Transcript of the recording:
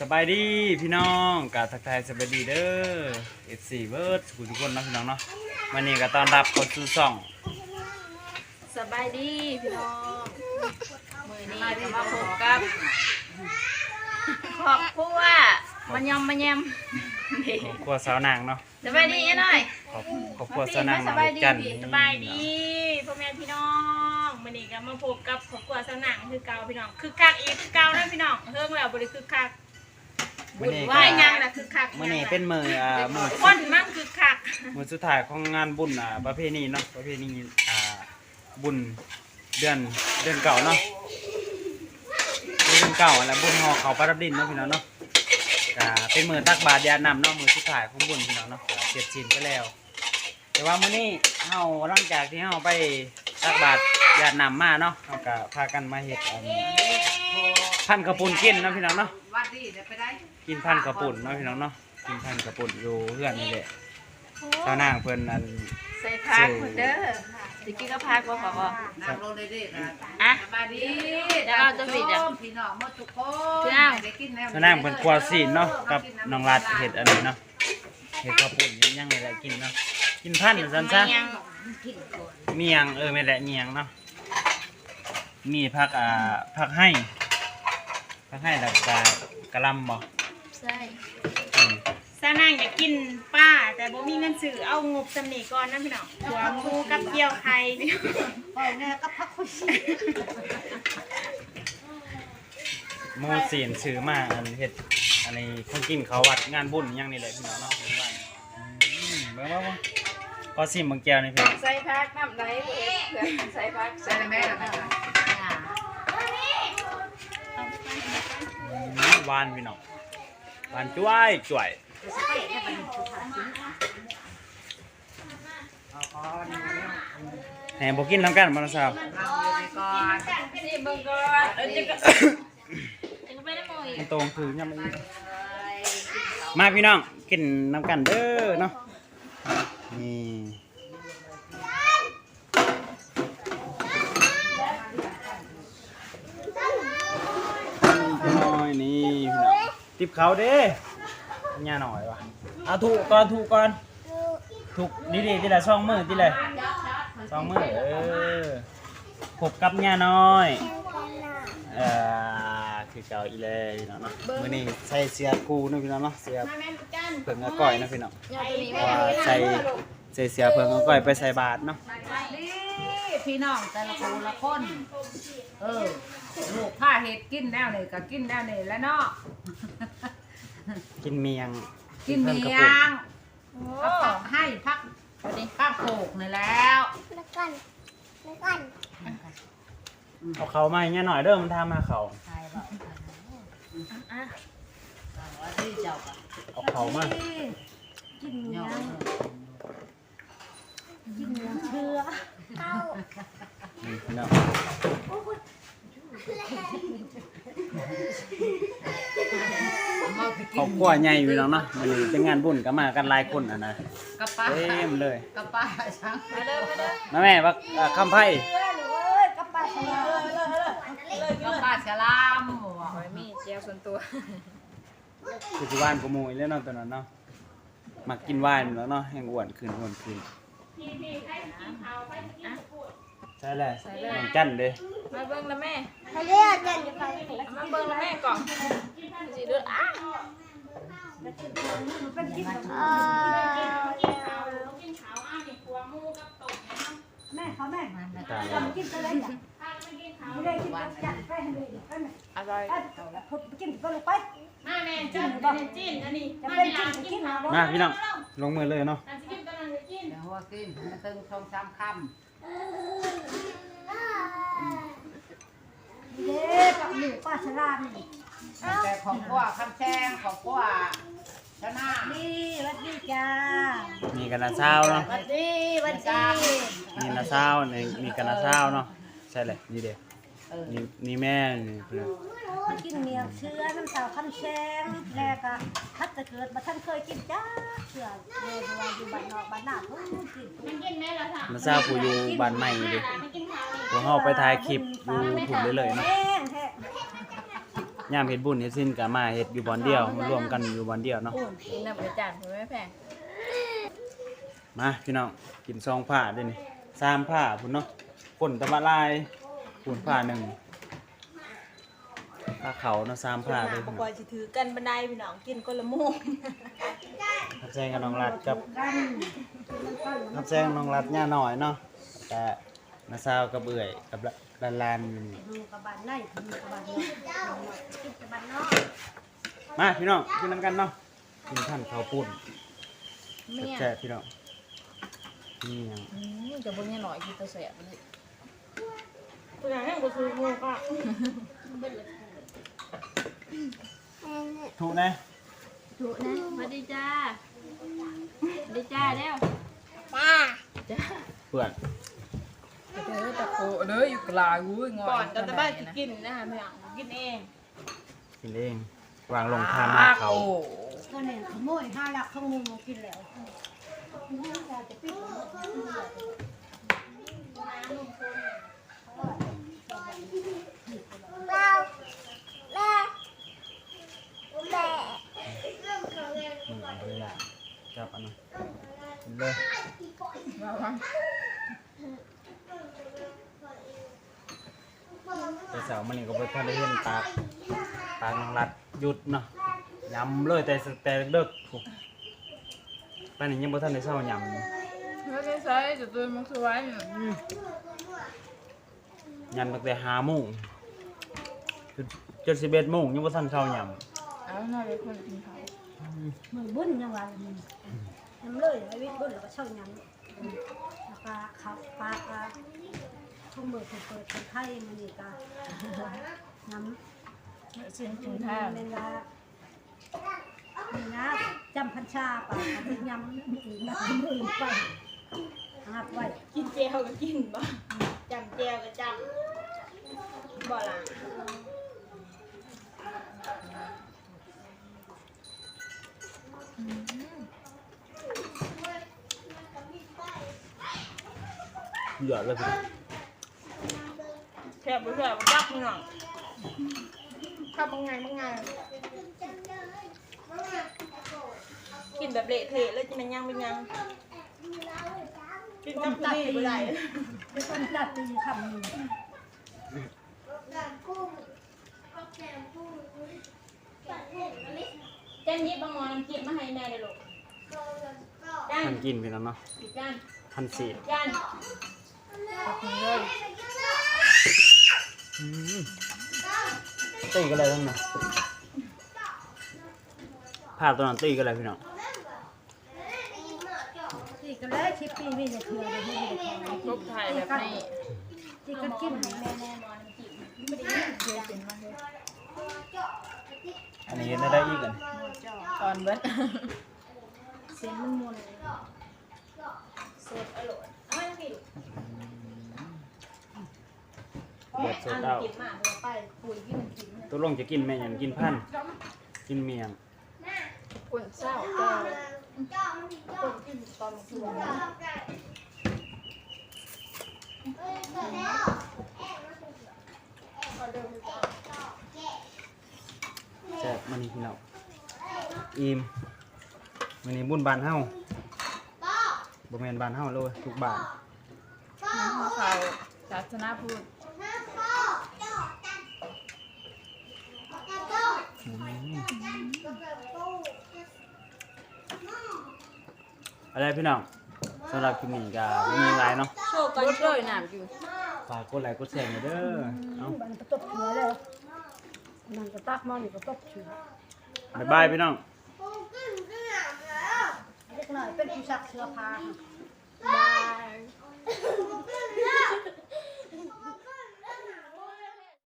สบายดีพี่น้องกาทักทายสบายดีเด้อ F4 เบิร์ดทุกคนเนาะพี่น้องเนาะวันนี้ก็ต้อนรับเข้าสู่ช่องสบายดีพี่น้องมือนี้ก็มาพบกับครอบครัวมันยำมันยำนี่ครอบครัวสาวนางเนาะสบายดีหน่อยครอบครอบครัวสาวนางสมาบายดีจันทร์สบายดีพ่อแม่พี่น้องมือนี้ก็มาพบกับครอบครัวสาวหนังคือเก่าพี่น้องคือคักอีกคือเก่านะพี่น้องเฮิงแล้วบริคือคัก มื้อนี้ว่าก็ยังนะคือคักมื้อนี้เป็นมื้ออ่ามื้อคนมั่งคือคักมื้อสุดท้ายของงานบุญอ่าประเพณีเนาะประเพณีอ่าบุญเดือนเดือนเก่าเนาะเดือนเก่าแล้วบุญห่อเขาวประดับดินเนาะพี่น้องเนาะก็เป็นมื้อตักบาตรยานํเนาะมื้อสุดท้ายของบุญพี่น้องเนาะก็เสร็จสิ้นไปแล้ว แต่ว่ามื้อนี้เฮาหลังจากที่เฮาไปตักบาตรญาตินำมาเนาะเฮาก็พากันมาเฮ็ดอันพันกระปุ่นกินเนาะพี่น้องเนาะ วัดดีเดี๋ยวไปได้ กินพันกระปุ่นเนาะพี่น้องเนาะกินพันกระปุ่นอยู่เพื่อนนี่แหละเจ้านางเพิ่นอันใส่พักเหมือนเด้อตะกี้ก็พักว่าขอบอกน้ำลงเลยดินะอะสบายดีเดี๋ยวเราจะปิดอะพี่น้องหมดทุกคนพี่น้องได้กินแล้วเจ้านางเพิ่นครัวซีนเนาะกับน้องรัดเฮ็ดอันนี้เนาะเฮ็ดกระปุ่นยังไงแหละกินเนาะกินพันซั่นซะยังเมียงเออไม่นแหละเมียงเนาะมีผักอ่าผักให้ผักให้แล้วก็กะหล่ำบ่ ใช่อืมซานางอยากกินป้า แต่บ่มีเงินซื้อเอางบสำนีก่อนนะพี่น้องหัวหมูกับเกี๊ยวไข่พี่น้องเอาเนี่ยก็พักคุยหมูสีนซื้อมาอันเฮ็ดอันนี้คนกินเขาวัดงานบุญอยังนี่แหละพี่น้องเนาะที่บ้านอืมเบิ่งว่าบ่ก็ซิมบางแก้วนี่เพิ่นใส่พักน้ำไหลบ่เอ็ดเผื่อใส่พักใส่แม่แล้วนะอืมหวานพี่น้อง หวานจ้วยจ้วยแหมบ่กินนำกันบ่นะสาวเอาเลยก่อนนี่เบิ่งก่อนเออจะก็จะก็ไปได้บ่อีกมันตรงคือยำมาพี่น้องกินน้ำกันเด้อเนาะนี่น้อยนี่ ติบเขาเด้ย่าหน่อยว่ะเอาถูกก่อนถูกก่อนถูกดีดีๆทีละสองมือทีละสองมือเออขบกับย่าน้อยเอ่อคือเก่าอีเลยพี่น้องเนาะมื้อนี้ใส่เสื้อกูเนาะพี่น้องเนาะเสื้อมาแม่นกันเพิ่งอาก้อยเนาะพี่น้องยอดตัวนี้เพราะว่าใส่ใส่เสื้อเพิ่งอาก้อยไปใส่บาตรเนาะดีพี่น้องแต่ละคนละคน เออลูกผ้าเห็ดกินแนวนี่ก็กินแนวนี่แล้วเนาะ กินเมียงกินเมีพิ่ยกระปุกงเอาผักให้พักข้าวโขกนี่แล้วแล้วกันแล้วกันเอาเขามาอย่างเงี้ยหน่อยเด้อมันทำมาเขาใช่ป่ะอะว่าที่เจ้าป่ะเอาเขามาเนาะเชื่อเข้านี่พี่น้อ งมาไปกิเขากลัวใหญ่อยู่น้องเนาะมันนี้เป็นงานบุญก็มากันหลายคนอะนะกับป้าเต็มเลยกับป้าช่างมาเด้อมาเด้อมาแม่ว่าอ่าคำไพ่เชื่อหรือเว้ยกับปลาสลามกับป้าฉลามบ่ขอให้มีเจียวส่วนตัวคือที่บ้านกูมูยแล้วเนาะตอนนั้นเนาะมักกินวายแล้วเนาะแห้งอ้วนขึ้นอ้วนขึ้นพี่พี่ ใครสิกินข้าวใครสิกินข้าวปุ้นใช่เลยน้องจันเด้มาเบิ่งแล้วแม่เขาเรียกกันอยู่ไปเอามาเบิ่งแล้วแม่ก่อนสิเด้ออะเออกินข้าวกินข้าวกินข้าวอ้าวนี่หัวหมูกับต้มเนาะตามเลยพากันกินข้าวอร่อยมาแม่จิ้นอันนี้จิ้นอันนี้มาแม่อ่านกินข้าวมาพี่น้องลงมือเลยเนาะอันสิกินตอนนั้นจะกิน เดี๋ยวหัวกินมาตึงชงสามคเกับหมูปลาสลามนี่ำแต่ของพวกคำแช่งของพวกชนะนี่วัดดีจ้ามีกันนะเช้าเนาะวัดดีวัดดีมีนะเช้านี่มีกันนะเช้าเนาะใช่เลยนี่เด้เออนี่นี่แม่นี่เพื่อนกินเมียงเชื้อน้ำสาวคันแซงแล้วก็ทัดจะเกิดมาท่านเคยกินจ้าเชื่อเลยว่าอยู่บ้านนอกบ้านนาทุกกินมันกินไหมล่ะค่ะนะเช้าผู้อยู่บ้านใหม่เด้มันกินข้าวนี่พวกเฮาไปถ่ายคลิปอยู่พุ่นเลยเลยเนาะแห้งแท้ ยามเฮ็ดบุญเฮ็ดสิ้นก็มาเฮ็ดอยู่บ่อนเดียวมารวมกันอยู่บ่อนเดียวเนาะอุ่นกินน้ำกระจานผมไม่แพงมาพี่น้องกินซองผ้าด้วยนี่สามผ้าพุ่นเนาะป่นตะมะลายปุ่นผ้าหนึ่งผ้าเขาเนาะสามผ้าหเลน้ายประกอบสิถือกันบันไดพี่น้องกินคนละโมุมทับแซงกับน้องรัดกับกันทับแซงน้องรัดย่าหน่อยเนาะแต่นาซาวกับเอื่อยกับลานลานอยู่นี่ดูกับบ้านในดูกับบ้านนอกกินกับบ้านนอกมาพี่น้องกินน้ำกันเนาะกินท่านข้าวปุ้นเมียแซ่บๆพี่น้องนี่หยังอืมจะบุญยังหน่อยกินตัวเสียบเลยตัวอย่างนี้ก็คือโมุก็ถูกนะถูกนะสวัสดีจ้าสวัสดีจ้าเร็วจ้าเปื่อนเธอตะโกเด้ออยู่กลางอุ้ยงอก่อนจะตะบ้านสิกินนะคะพี่น้องกินเองกินเองวางลงทานมาเขาก็เนี่ยขโมยห้าหลักขโมยมากินแล้วจะปิด อืมเอาไปอย่างจับอันนั้นกินเลย มาวัง แต่เสาร์ มันนี่ก็ไปพอได้เห็นปากปากน้องรัดหยุดเนาะยำเลยแต่แต่เลิกถูกป้านนี้ยังบ่ทันได้เช้ายำอยู่ไม่ได้ใช้จะตัวมันคือไว้ยำตั้งแต่ห้าโมงคือจนสิบเอ็ดโมงยังบ่ทันเช้ายเอาหน่อยคนกินเขามือบุญยังไงน้ำเลยไอ้วิทย์บุญแล้วก็เช่ายังแล้วก็ขับปลาก็ ทุ่มมือเปิดเปิดคนไทยมันนี่ก็น้ำเสียงกินเวท่าลานี่นะจำพันชาไปเอาไปยำอีกนะมือไปหักไว้กินเจลก็กินบ่จำเจลก็จำบ่ล่ะำเหลือเลยพี่น้อง แซ่บบ่แซ่บบ่จักพี่น้องข้าวบางไงบางไงกินแบบเละเทะเลยจะมันยังเป็นยังกินกับนี่บ่ได้ไม่ต้องจัดตีคำหนึ่งแจ้งยิบบางหมอน้ำจิ้มมาให้แม่เลยลูกจานทันกินพี่น้องเนาะอีกจานทันสีดจานเลยอืม ตีกันเลยทั้งนั้นภาพตัวนั้นตีกันเลยพี่น้องตีกันเลยชิปปี้ไม่จะเถื่อนเลยไม่ได้แข่งครบไทยแบบนี้ตีกันกินให้แม่แน่นอนน้ำจิ้เคยกินมาเลยอันนี้ได้ได้อีกอันตอนเบิ้ลเส้นมันมวนสดอร่อยเอาให้พี่เด็ดสดอันเอากินมากเลยไปปุ๋ยกินมันกินตัวลงจะกินแม่หยังกินพันธุ์กินเมียงกุ่นเศร้าแก้วคนกินตอนคืนแซ่บมันนี่พี่น้องอิ่มมันนี่บุญบานเฮาบ่แม่นบานเฮาเลยทุกบานหัวเขาศาสนาพูดอื อะไรพี่น้องสำหรับคลิปนี้ก็บ่มีหลายเนาะโชว์ก่อนรถเลยน้ำอยู่ฝากกดไลค์กดแชร์หน่อยเด้อเอ้ามันก็ตบเถื่อเลยมันก็ตักมันก็ตบเถื่อบ๊ายบายพี่น้องเล็กน้อยเป็นผู้ชักเสื้อผ้าบาย